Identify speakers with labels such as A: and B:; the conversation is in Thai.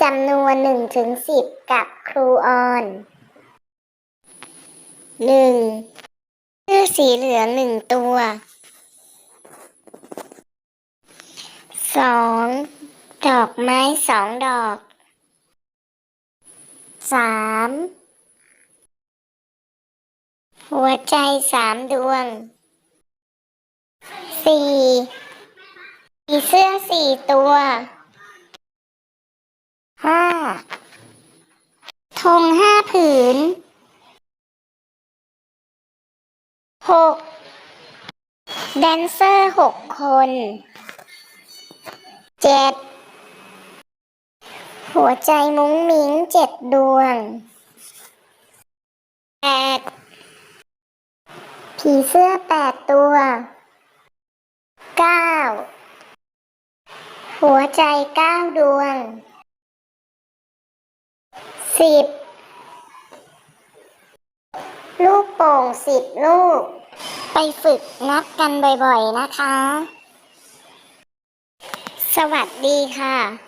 A: จำนวนหนึ่งถึงสิบกับครูออนหนึ่งชื่อสีเหลืองหนึ่งตัวสองดอกไม้สองดอกสามหัวใจสามดวงสี่ผีเสื้อสี่ตัว ห้าธงห้าผืนหกแดนเซอร์หกคนเจ็ดหัวใจมุ้งมิ้งเจ็ดดวงแปดผีเสื้อแปดตัวเก้าหัวใจเก้าดวง สิบลูกโป่งสิบลูก ไปฝึกนับกันบ่อยๆนะคะ สวัสดีค่ะ